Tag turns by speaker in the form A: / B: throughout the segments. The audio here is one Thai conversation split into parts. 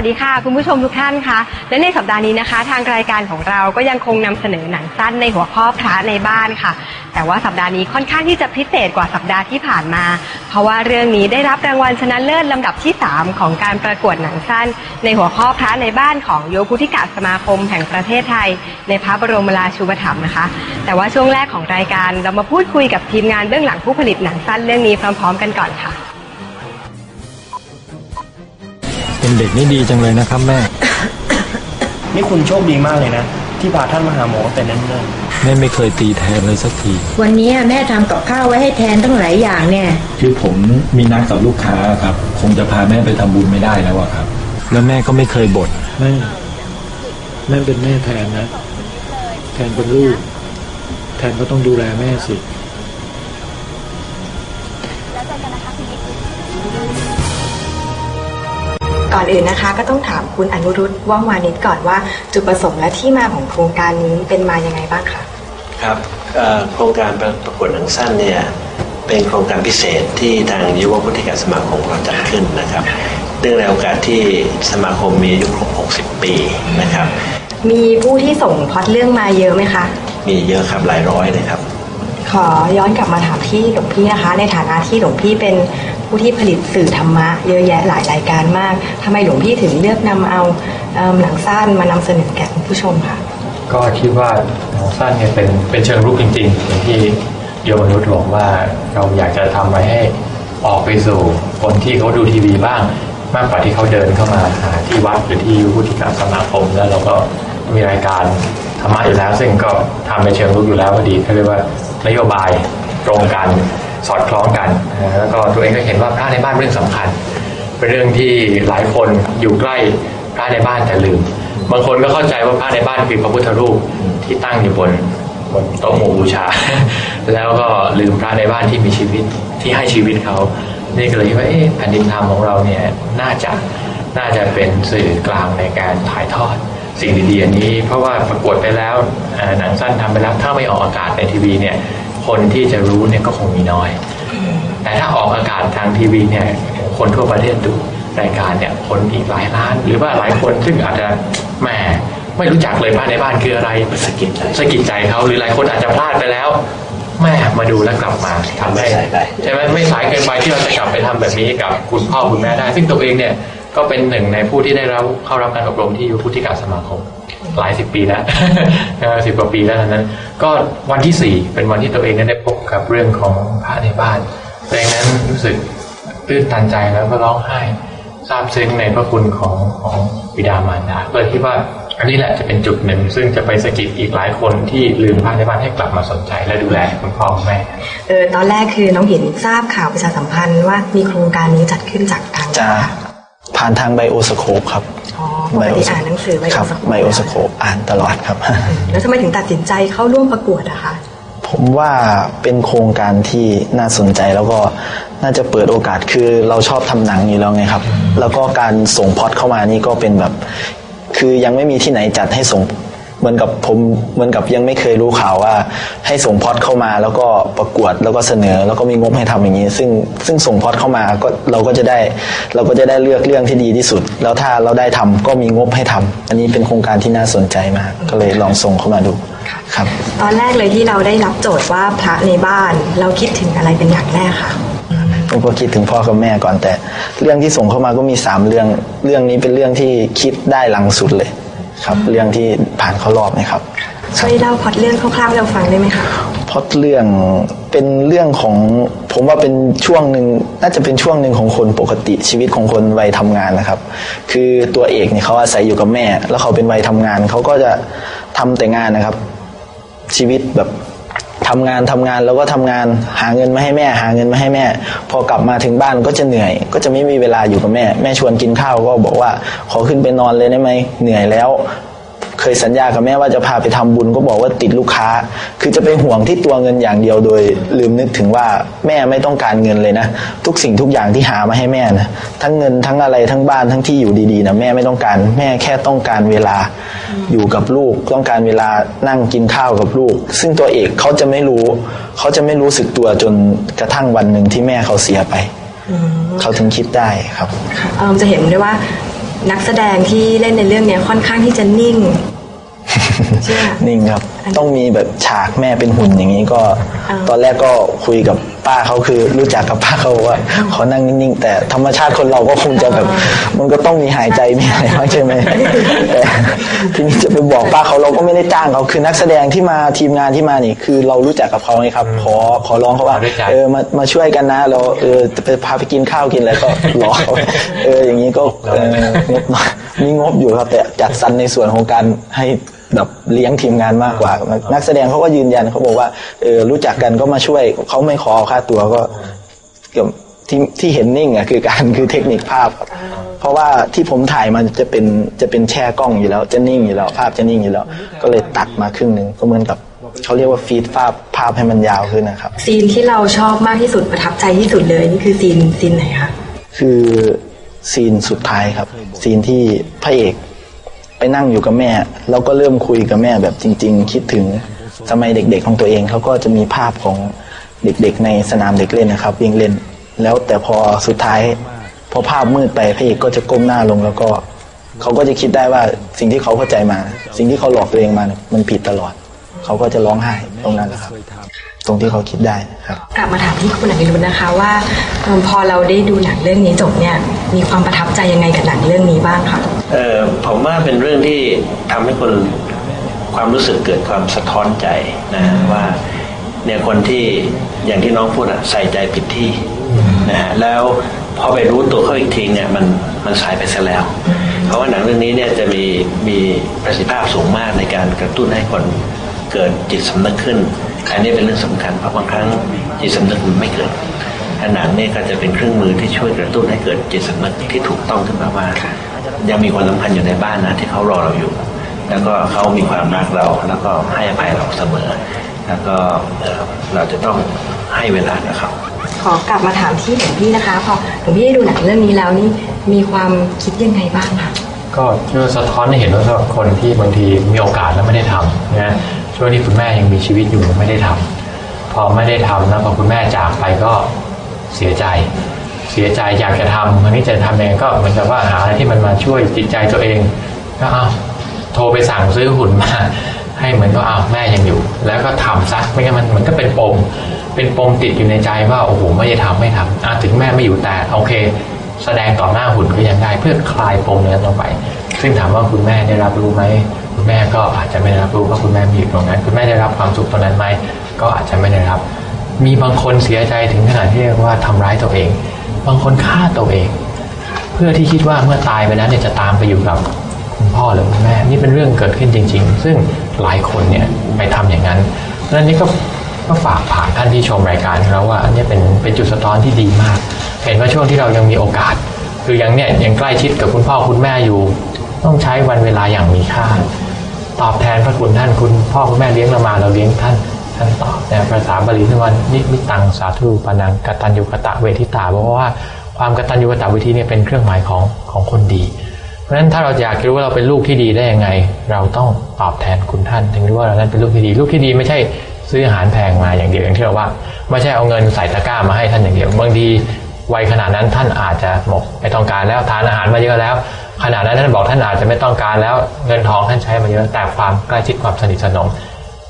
A: วัสดีค่ะ คุณผู้ชมทุกท่านคะและในสัปดาห์นี้นะคะ ทางรายการของเราก็ยังคงนำเสนอหนังสั้นในหัวข้อพระในบ้านค่ะ แต่ว่าสัปดาห์นี้ค่อนข้างที่จะพิเศษกว่าสัปดาห์ที่ผ่านมา เพราะว่าเรื่องนี้ได้รับรางวัลชนะเลิศลำดับที่ 3 ของการประกวดหนังสั้น ในหัวข้อพระในบ้านของโยพุทธิกาสมาคมแห่งประเทศไทย ในพระบรมราชูปถัมภ์นะคะ แต่ว่าช่วงแรกของรายการเรามาพูดคุยกับทีมงานเบื้องหลังผู้ผลิตหนังสั้นเรื่องนี้พร้อม ๆ กันก่อนค่ะ
B: เป็นเด็กนี่ดีจังเลยนะครับแม่
C: นี่คุณโชคดีมากเลยนะ ที่พาท่านมาหาหมอแต่เนิ่น
B: แม่ไม่เคยตีแทนเลยสักที
D: วันนี้แม่ทำกับข้าวไว้ให้แทนตั้งหลายอย่างเนี่ย
B: คือผมมีนัดกับลูกค้าครับ คงจะพาแม่ไปทำบุญไม่ได้แล้วอะครับ แล้วแม่ก็ไม่เคยบ่นแม่แม่เป็นแม่แทนนะ แทนเป็นลูก แทนก็ต้องดูแลแม่สิ
E: ก่อนอื่นนะคะ ก็ต้องถามคุณอนุรุตว่องวานิชก่อนว่า จุดประสงค์และที่มาของโครงการนี้เป็นมายังไงบ้างคะ
F: ครับเอ่อโครงการประกวดหนังสั้นเนี่ยเป็นโครงการพิเศษที่ทางยุวพุทธิกาสมาคมเราจัดขึ้นนะครับเนื่องในโอกาสที่สมาคมมีอายุครบ 60 ปีนะครับ
E: มีผู้ที่ส่งพล็อตเรื่องมาเยอะไหมคะ
F: มีเยอะครับหลายร้อยเลยครับ
E: ขอย้อนกลับมาถามที่หลวงพี่นะคะ ในฐานะที่หลวงพี่เป็นผู้ที่ผลิตสื่อธรรมะเยอะแยะหลายรายการมากทำไมหลวงพี่ถึงเลือกนำเอาเอิ่มหนังสั้นมานำเสนอแก่คุณผู้ชมค่ะ
G: ก็คิดว่าหนังสั้นเนี่ยเป็นเป็นเชิงรุกจริงๆอย่างที่โยมนุษย์บอกว่าเราอยากจะทำไว้ให้ออกไปสู่คนที่เขาดูทีวีบ้าง มากกว่าที่เขาเดินเข้ามาหาที่วัดหรือที่พุทธิกาสมาคมแล้วเราก็มีรายการธรรมะอยู่แล้วซึ่งก็ทำในเชิงรุกอยู่แล้วพอดีเขาเรียกว่า นโยบายตรงกันสอดคล้องกัน แล้วก็ตัวเองก็เห็นว่าพระในบ้านเป็นเรื่องสำคัญ เป็นเรื่องที่หลายคนอยู่ใกล้พระในบ้านแต่ลืม บางคนก็เข้าใจว่าพระในบ้านคือพระพุทธรูปที่ตั้งอยู่บนบนโต๊ะหมู่บูชา แล้วก็ลืมพระในบ้านที่มีชีวิตที่ให้ชีวิตเขา นี่ก็เลยว่าอ๊ะแผ่นดินธรรมของเราเนี่ยน่าจะน่าจะเป็นสื่อกลางในการถ่ายทอด สิ่งดีๆอันนี้ เพราะว่าประกวดไปแล้วเอ่อหนังสั้นทำไปแล้วถ้าไม่ออกอากาศในทีวีเนี่ยคนที่จะรู้เนี่ยก็คงมีน้อย แต่ถ้าออกอากาศทางทีวีเนี่ยคนทั่วประเทศดูรายการเนี่ยคนอีกหลายล้าน หรือว่าหลายคนซึ่งอาจจะแหมไม่รู้จักเลยบ้านในบ้านคืออะไร
F: สะกิดใจ
G: สะกิดใจเขาหรือหลายคนอาจจะพลาดไปแล้วแม่มาดูแล้วกลับมาทำให้
F: ไม่สายไป
G: ใช่ไหมไม่สายเกินไปที่เราจะกลับไปทำแบบนี้กับคุณพ่อคุณแม่ได้ ซึ่งตัวเองเนี่ย ก็เป็นหนึ่งในผู้ที่ได้รับเข้ารับการอบรมที่ยุพุทธิกาสมาคม หลายสิบปีแล้วสิบกว่าปีแล้วนั้น ก็วันที่สี่เป็นวันที่ตัวเองได้พบกับเรื่องของพระในบ้านดังนั้นรู้สึกตื้นตันใจแล้วก็ร้องไห้ซาบซึ้งในพระคุณของของบิดามารดาก็เลยคิดว่าอันนี้แหละจะเป็นจุดหนึ่ง ซึ่งจะไปสะกิดอีกหลายคนที่ลืมพระในบ้านให้กลับมาสนใจและดูแลคุณพ่อคุณแม่
E: เออตอนแรกคือน้องเห็นทราบข่าวประชาสัมพันธ์ว่ามีโครงการนี้จัดขึ้นจากทาง
H: จะ ผ่านทางไบโอสโคปครับ
E: อ๋อปกติอ่านหนังสือไบ
H: ค
E: โอ
H: รับ
E: สโคป
H: ไบโอสโคปอ่านตลอดครับ
E: แล้วทำไมถึงตัดสินใจเข้าร่วมประกวดอะคะ
H: ผมว่าเป็นโครงการที่น่าสนใจแล้วก็น่าจะเปิดโอกาสคือเราชอบทำหนังอยู่แล้วไงครับ แล้วก็การส่งพล็อดเข้ามานี่ก็เป็นแบบ คือยังไม่มีที่ไหนจัดให้ส่ง เหมือนกับผมเหมือนกับยังไม่เคยรู้ข่าวว่า ให้ส่งพล็อดเข้ามาแล้วก็ประกวดแล้วก็เสนอ แล้วก็มีงบให้ทำอย่างนี้ ซึ่งซึ่งส่งพล็อดเข้ามาก็เราก็จะได้ เราก็จะได้เลือกเรื่องที่ดีที่สุด แล้วถ้าเราได้ทำก็มีงบให้ทำอันนี้เป็นโครงการที่น่าสนใจมาก ก็เลยลองส่งเข้ามาดูครับ
E: ตอนแรกเลยที่เราได้รับโจทย์ว่าพระในบ้าน เราคิดถึงอะไรเป็นอย่างแรกคะ
H: ผมก็คิดถึงพ่อกับแม่ก่อนแต่ เรื่องที่ส่งเข้ามาก็มีสามเรื่อง เรื่องนี้เป็นเรื่องที่คิดได้หลังสุดเลย ครับเรื่องที่ผ่านเข้ารอบนะครับ
E: ช่วยเล่าพล็อตเรื่องคร่าวๆให้เราฟังได้ไหมคะ
H: เพราะเรื่องเป็นเรื่องของผมว่าเป็นช่วงหนึ่งน่าจะเป็นช่วงหนึ่งของคนปกติชีวิตของคนวัยทำงานนะครับ คือตัวเอกเนี่ยเขาอาศัยอยู่กับแม่ แล้วเขาเป็นวัยทำงานเขาก็จะทำแต่งานนะครับ ชีวิตแบบ ทำงานทำงานแล้วก็ทำงานหาเงินมาให้แม่ หาเงินมาให้แม่ พอกลับมาถึงบ้านก็จะเหนื่อย ก็จะไม่มีเวลาอยู่กับแม่ แม่ชวนกินข้าวก็บอกว่า ขอขึ้นไปนอนเลยได้ไหมเหนื่อยแล้ว เคยสัญญากับแม่ว่าจะพาไปทำบุญก็บอกว่าติดลูกค้า คือจะไปห่วงที่ตัวเงินอย่างเดียวโดย ลืมนึกถึงว่าแม่ไม่ต้องการเงินเลยนะ ทุกสิ่งทุกอย่างที่หามาให้แม่นะทั้งเงินทั้งอะไรทั้งบ้านทั้งที่อยู่ดีๆนะแม่ไม่ต้องการ แม่แค่ต้องการเวลาอยู่กับลูก ต้องการเวลานั่งกินข้าวกับลูก ซึ่งตัวเอกเขาจะไม่รู้ เขาจะไม่รู้สึกตัวจนกระทั่งวันหนึ่งที่แม่เขาเสียไปเขาถึงคิดได้ครับ
E: เอิ่มจะเห็นได้ว่า นักแสดงที่เล่นในเรื่องนี้ค่อนข้างที่จะนิ่ง ใช่ไหม
H: นิ่งครับ ต้องมีแบบฉากแม่เป็นหุ่นอย่างนี้ก็
E: อ่า
H: ตอนแรกก็คุยกับป้าเขาคือรู้จักกับป้าเขาว่าขอนั่งนิ่งๆ แต่ธรรมชาติคนเราก็คงจะแบบ มันก็ต้องมีหายใจมีอะไรบ้างใช่ไหมแต่ทีนี้จะไปบอกป้าเขาเราก็ไม่ได้จ้างเขาคือนักแสดงที่มาทีมงานที่มานี่ คือเรารู้จักกับเขาไงครับ ขอขอร้องเขาว่า
G: ด้วยใจ
H: เออมามาช่วยกันนะเราเออจะไปพาไปกินข้าวกินอะไรก็รอเขาเอออย่างนี้ก็เอองบหน่อยมีงบอยู่ครับแต่จัดสรรในส่วนของการให้ แบบเลี้ยงทีมงานมากกว่า นักแสดงเขาก็ยืนยันเขาบอกว่าเออรู้จักกันก็มาช่วยเขาไม่ขอเอาค่าตัวก็เกือบที่ที่เห็นนิ่งอะคือการคือเทคนิคภาพครับเพราะว่าที่ผมถ่ายมันจะเป็นจะเป็นแช่กล้องอยู่แล้ว จะนิ่งอยู่แล้วภาพจะนิ่งอยู่แล้ว ก็เลยตัดมาครึ่งหนึ่งก็เหมือนกับเขาเรียกว่าฟีดภาพภาพให้มันยาวขึ้นนะครับ
E: ซีนที่เราชอบมากที่สุดประทับใจที่สุดเลยนี่คือซีนซีนไหนคะ
H: คือซีนสุดท้ายครับ ซีนที่พระเอก ไปนั่งอยู่กับแม่ แล้วก็เริ่มคุยกับแม่แบบจริง ๆ คิดถึงสมัยเด็ก ๆ ของตัวเองเขาก็จะมีภาพของเด็ก ๆ ในสนามเด็กเล่นนะครับ วิ่งเล่น แล้วแต่พอสุดท้าย พอภาพมืดไปพระเอกก็จะก้มหน้าลงแล้วก็เขาก็จะคิดได้ว่าสิ่งที่เขาเข้าใจมา สิ่งที่เขาหลอกตัวเองมามันผิดตลอด เขาก็จะร้องไห้ตรงนั้นแหละครับ ตรงที่เขาคิดได้ครับ
E: กลับมาถามที่คุณอนิรุธนะคะว่าพอเราได้ดูหนังเรื่องนี้จบเนี่ย มีความประทับใจยังไงกับหนังเรื่องนี้บ้างคะ
F: เออผมว่าเป็นเรื่องที่ทำให้คนความรู้สึกเกิดความสะท้อนใจนะว่าเนี่ยคนที่อย่างที่น้องพูดอะใส่ใจผิดที่นะฮะแล้วพอไปรู้ตัวเขาอีกทีเนี่ยมันมันสายไปซะแล้ว เพราะว่าหนังเรื่องนี้เนี่ยจะมีมีประสิทธิภาพสูงมากในการกระตุ้นให้คนเกิดจิตสำนึกขึ้นอันนี้เป็นเรื่องสำคัญเพราะบางครั้งจิตสำนึกมันไม่เกิด หนังเนี่ยก็จะเป็นเครื่องมือที่ช่วยกระตุ้นให้เกิดจิตสำนึกที่ถูกต้องขึ้นมาว่ายังมีคนสำคัญอยู่ในบ้านนะที่เขารอเราอยู่ แล้วก็เขามีความรักเราแล้วก็ให้อภัยเราเสมอ แล้วก็เอ่อเราจะต้องให้เวลากับเขา
E: ขอกลับมาถามที่หลวงพี่นะคะพอหลวงพี่ได้ดูหนังเรื่องนี้แล้วนี่มีความคิดยังไงบ้างคะ
G: ก็ช่วยสะท้อนให้เห็นว่าสำหรับคนที่บางทีมีโอกาสแล้วไม่ได้ทำนะช่วงที่คุณแม่ยังมีชีวิตอยู่ไม่ได้ทำพอไม่ได้ทำแล้วพอคุณแม่จากไปก็ เสียใจ เสียใจอยากจะทำอันนี้จะทำยังไงก็เหมือนกับว่าหาอะไรที่มันมาช่วยจิตใจตัวเองก็เอาโทรไปสั่งซื้อหุ่นมาให้เหมือนก็เอาวแม่ยังอยู่ แล้วก็ทำซะไม่งั้นมันมันก็เป็นปม เป็นปมติดอยู่ในใจว่าโอ้โหไม่ได้ทำไม่ทำอะถึงแม่ไม่อยู่แต่โอเค แสดงต่อหน้าหุ่นก็ยังได้เพื่อคลายปมนี้ลงไป ซึ่งถามว่าคุณแม่ได้รับรู้ไหมคุณแม่ก็อาจจะไม่ได้รับรู้เพราะคุณแม่มีอยู่ตรงนั้น คุณแม่ได้รับความสุขตรงนั้นไหมก็อาจจะไม่ได้รับ มีบางคนเสียใจถึงขนาดที่เรียกว่าทำร้ายตัวเอง บางคนฆ่าตัวเอง เพื่อที่คิดว่าเมื่อตายไปแล้วเนี่ยจะตามไปอยู่กับคุณพ่อหรือคุณแม่ นี่เป็นเรื่องเกิดขึ้นจริง ๆ ซึ่งหลายคนเนี่ยไปทำอย่างนั้นดังนั้นนี่ก็ก็ฝากผ่านท่านที่ชมรายการของเราว่าอันนี้เป็นเป็นจุดสะท้อนที่ดีมาก เห็นว่าช่วงที่เรายังมีโอกาส คือยังเนี่ยยังใกล้ชิดกับคุณพ่อคุณแม่อยู่ ต้องใช้วันเวลาอย่างมีค่า ตอบแทนพระคุณท่านคุณพ่อคุณแม่เลี้ยงเรามาเราเลี้ยงท่าน ท่านตอบในภาษาบาลีที่ว่านิมิตังสาธุปานังกตัญญูกตะเวทิตาเพราะว่าความกตัญญูกตะเวทีเนี่ยเป็นเครื่องหมายของของคนดี เพราะฉะนั้นถ้าเราอยากรู้ว่าเราเป็นลูกที่ดีได้ยังไง เราต้องตอบแทนคุณท่าน ถึงรู้ว่าเรานั้นเป็นลูกที่ดี ลูกที่ดีไม่ใช่ซื้ออาหารแพงมาอย่างเดียวอย่างที่เราว่า ไม่ใช่เอาเงินใส่ตะกร้ามาให้ท่านอย่างเดียวบางทีวัยขนาดนั้นท่านอาจจะหมกไม่ต้องการแล้วทานอาหารมาเยอะแล้วขณะนั้นท่านบอกท่านอาจจะไม่ต้องการแล้วเงินทองท่านใช้มาเยอะแต่ความใกล้ชิดความสนิทสนม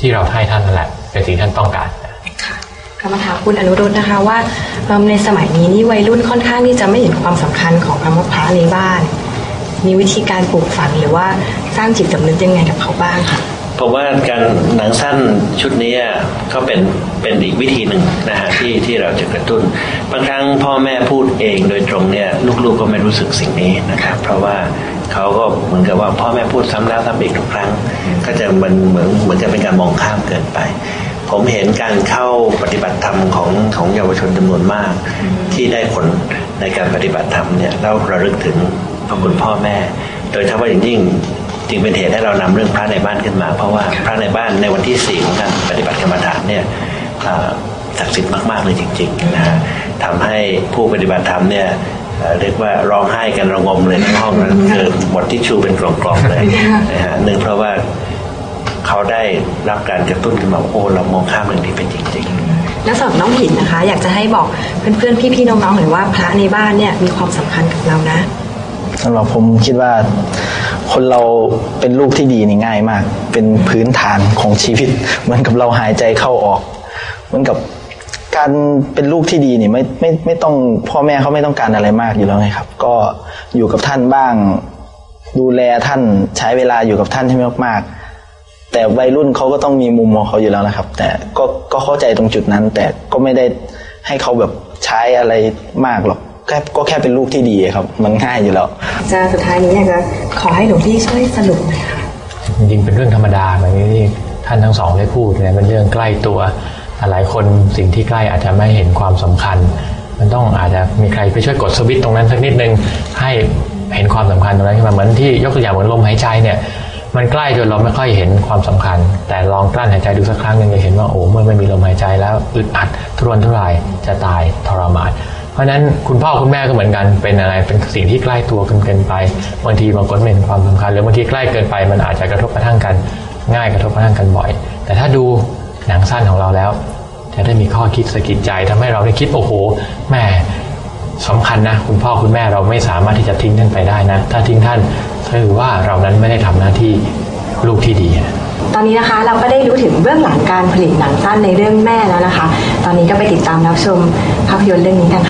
G: ที่เราให้ท่านนั่นแหละ เป็นสิ่งที่ท่านต้องการ
E: ค่ะกรรมถามคุณอนุรุตนะคะว่าเอิ่มในสมัยนี้นี่วัยรุ่นค่อนข้างที่จะไม่เห็นความสำคัญของคำว่าพระในบ้าน มีวิธีการปลูกฝังหรือว่าสร้างจิตสำนึกยังไงกับเขาบ้างคะ
F: ผมว่าการหนังสั้นชุดนี้ก็เป็นเป็นอีกวิธีหนึ่งนะฮะที่ที่เราจะกระตุ้น บางครั้งพ่อแม่พูดเองโดยตรงเนี่ยลูกๆก็ไม่รู้สึกสิ่งนี้นะครับ เพราะว่าเขาก็เหมือนกับว่าพ่อแม่พูดซ้ำแล้วซ้ำอีกทุกครั้ง ก็จะมันเหมือนเหมือนจะเป็นการมองข้ามเกินไป ผมเห็นการเข้าปฏิบัติธรรมของของเยาวชนจำนวนมาก ที่ได้ผลในการปฏิบัติธรรมเนี่ยเราระลึกถึงพระคุณพ่อแม่ โดยเฉพาะอย่างยิ่ง จึงเป็นเหตุให้เรานำเรื่องพระในบ้านขึ้นมา เพราะว่าพระในบ้านในวันที่สี่ของการปฏิบัติกรรมฐานเนี่ยอ่าศักดิ์สิทธิ์มาก ๆ เลยจริง ๆ นะฮะทำให้ผู้ปฏิบัติธรรมเนี่ยเอ่อเรียกว่าร้องไห้กันระงมเลยทั้งห้องนั้นคือหมดที่ชูเป็นกล่องๆเลยนะฮะหนึ่งเพราะว่าเขาได้รับการกระตุ้นขึ้นมาว่าโอ้เรามองข้ามเรื่องนี้เป็นจริง ๆ
E: แล้วสำหรับน้องหินนะคะ อยากจะให้บอกเพื่อนๆพี่ๆน้องๆหน่อยว่าพระในบ้านเนี่ยมีความสำคัญกับเรานะ
H: สำหรับผมคิดว่า คนเราเป็นลูกที่ดีนี่ง่ายมาก เป็นพื้นฐานของชีวิต เหมือนกับเราหายใจเข้าออก เหมือนกับการเป็นลูกที่ดีนี่ไม่ไม่ไม่ต้องพ่อแม่เขาไม่ต้องการอะไรมากอยู่แล้วไงครับ ก็อยู่กับท่านบ้าง ดูแลท่านใช้เวลาอยู่กับท่านให้มากๆ แต่วัยรุ่นเขาก็ต้องมีมุมของเขาอยู่แล้วนะครับ แต่ก็ก็เข้าใจตรงจุดนั้น แต่ก็ไม่ได้ให้เขาแบบใช้อะไรมากหรอก แค่ก็แค่เป็นลูกที่ดีครับ มันง่ายอยู่แล้ว
E: จะสุดท้ายนี้อยากจะขอให้หลวงพี่ช่วยสรุปหน่อยค่ะ
G: จริงๆเป็นเรื่องธรรมดาแบบนี้ที่ท่านทั้งสองได้พูดเนี่ยเป็นเรื่องใกล้ตัวแต่หลายคนสิ่งที่ใกล้อาจจะไม่เห็นความสำคัญ มันต้องอาจจะมีใครไปช่วยกดสวิตช์ตรงนั้นสักนิดนึงให้เห็นความสำคัญตรงนั้นขึ้นมาเหมือนที่ยกตัวอย่างเหมือนลมหายใจเนี่ยมันใกล้จนเราไม่ค่อยเห็นความสำคัญ แต่ลองกลั้นหายใจดูสักครั้งหนึ่งจะเห็นว่าโอ้เมื่อไม่มีลมหายใจแล้วอึดอัดทุรนทุรายจะตายทรมาน เพราะฉะนั้นคุณพ่อคุณแม่ก็เหมือนกันเป็นอะไรเป็นสิ่งที่ใกล้ตัวกันเกินไปบางทีบางคนม่เห็นความสำคัญหรือบางทีใกล้เกินไป มันอาจจะกระทบกระทั่งกัน ง่ายกระทบกระทั่งกันบ่อย แต่ถ้าดูหนังสั้นของเราแล้ว จะได้มีข้อคิดสะกิดใจทำให้เราได้คิดโอ้โหแม่สำคัญนะ คุณพ่อคุณแม่เราไม่สามารถที่จะทิ้งท่านไปได้นะ ถ้าทิ้งท่านถือว่าเรานั้นไม่ได้ทำหน้าที่ลูกที่ดี
E: ตอนนี้นะคะเราก็ได้รู้ถึงเบื้องหลังการผลิตหนังสั้นในเรื่องแม่แล้วนะคะ ตอนนี้ก็ไปติดตามรับชมภาพยนตร์เรื่องนี้กันค่ะ